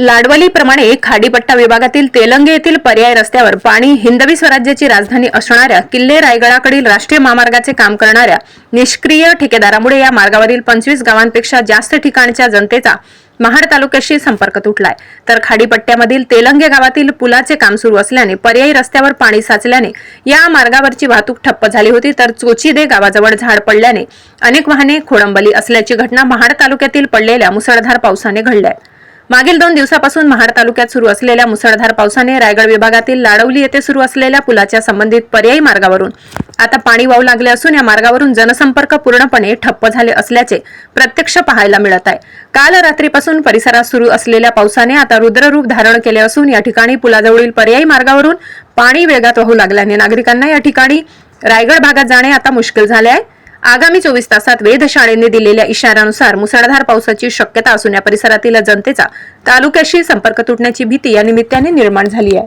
लाडवलीप्रमाणे खाडीपट्टा विभागातील तेलंगे येथील पर्याय रस्त्यावर पाणी हिंदवी स्वराज्याची राजधानी असणाऱ्या किल्ले रायगडाकडील राष्ट्रीय महामार्गाचे काम करणाऱ्या निष्क्रिय ठेकेदारामुळे या मार्गावरील पंचवीस गावांपेक्षा जास्त ठिकाणच्या जनतेचा महाड तालुक्याशी संपर्क तुटलाय. तर खाडीपट्ट्यामधील तेलंगे गावातील पुलाचे काम सुरू असल्याने पर्यायी रस्त्यावर पाणी साचल्याने या मार्गावरची वाहतूक ठप्प झाली होती. तर चोचिदे गावाजवळ झाड पडल्याने अनेक वाहने खोळंबली असल्याची घटना महाड तालुक्यातील पडलेल्या मुसळधार पावसाने घडल्या आहे मागील दोन दिवसापासून महाड तालुक्यात सुरू असलेल्या मुसळधार पावसाने रायगड विभागातील लाडवली येथे सुरू असलेल्या पुलाच्या संबंधित पर्यायी मार्गावरून आता पाणी वाहू लागले असून या मार्गावरून जनसंपर्क पूर्णपणे ठप्प झाले असल्याचे प्रत्यक्ष पाहायला मिळत आहे. काल रात्रीपासून परिसरात सुरू असलेल्या पावसाने आता रुद्ररूप धारण केले असून या ठिकाणी पुलाजवळील पर्यायी मार्गावरून पाणी वेगात वाहू लागल्याने नागरिकांना या ठिकाणी रायगड भागात जाणे आता मुश्किल झाले आहे. आगामी चोवीस तासात वेधशाळेने दिलेल्या इशाऱ्यानुसार मुसळधार पावसाची शक्यता असून या परिसरातील जनतेचा तालुक्याशी संपर्क तुटण्याची भीती या निमित्ताने निर्माण झाली आहे.